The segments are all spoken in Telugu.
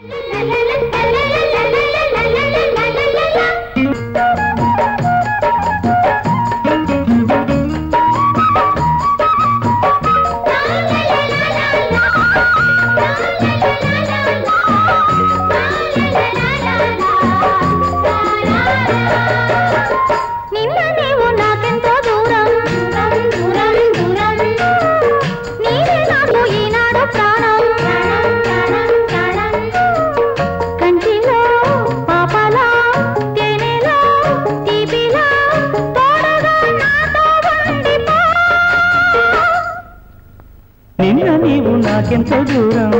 నిన్న నాకెంతో దూరం.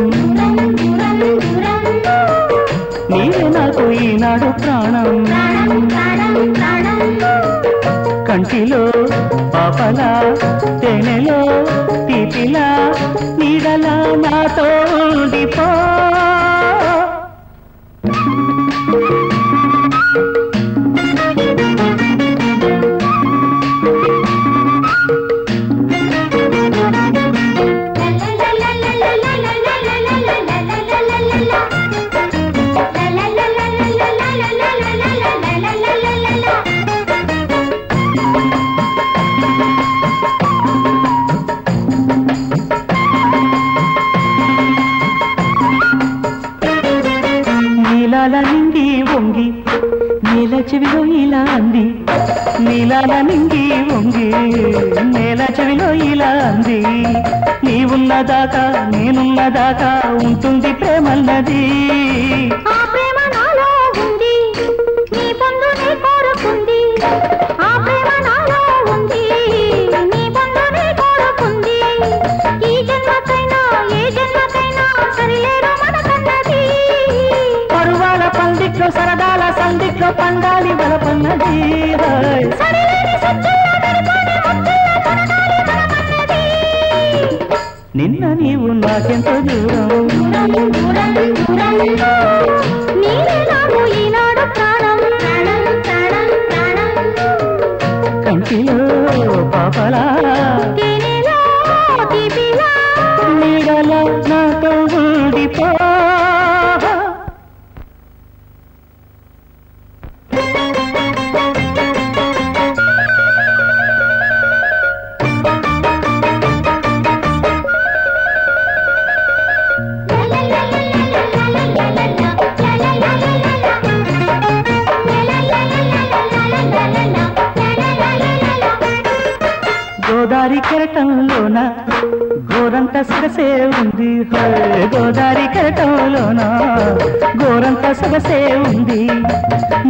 నీవే నాకు ఈనాడు ప్రాణం. ప్రాణం కంటిలో పాపలా తేనెలో తీపిలా నీడలా నాతో ఉండిపో. నీలాల నింగి వంగి నేల చెవిలో ఇలా అంది. నీలాల నింగి వంగి నేల చెవిలో ఇలా అంది. నీవున్నదాకా నేనున్నదాకా ఉంటుంది ప్రేమన్నది. పండాలి తొనగాలి మనమన్నది నిన్న నీవు నాకెంతో దూరం. కంటిలో పాపలా నీడలా నాతో ఉండిపో. గోదారి కెరటంలోన గోరంత సొగసే ఉంది. గోదారి కెరటంలోన గోరంత సొగసే ఉంది.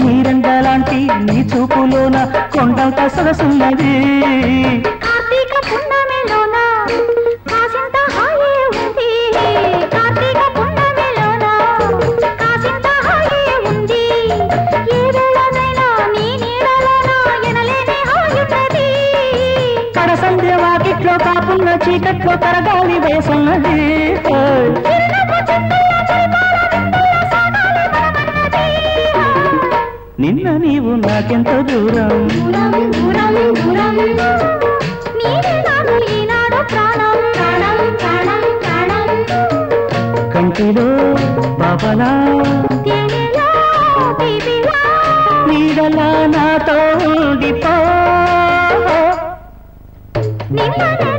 నీరంగలాంటి నీ చూపులోన కొండంత సొగసున్నది. కార్తీక పున్నమిలోన సంధ్య వాకిట్లో కాపున్న చీకట్లో కరగాలి వేసున్నది. నిన్న నీవు నాకెంతో దూరం? కంటిలో బాబలా నీడలా నాతో ఉండిపో. నిన్న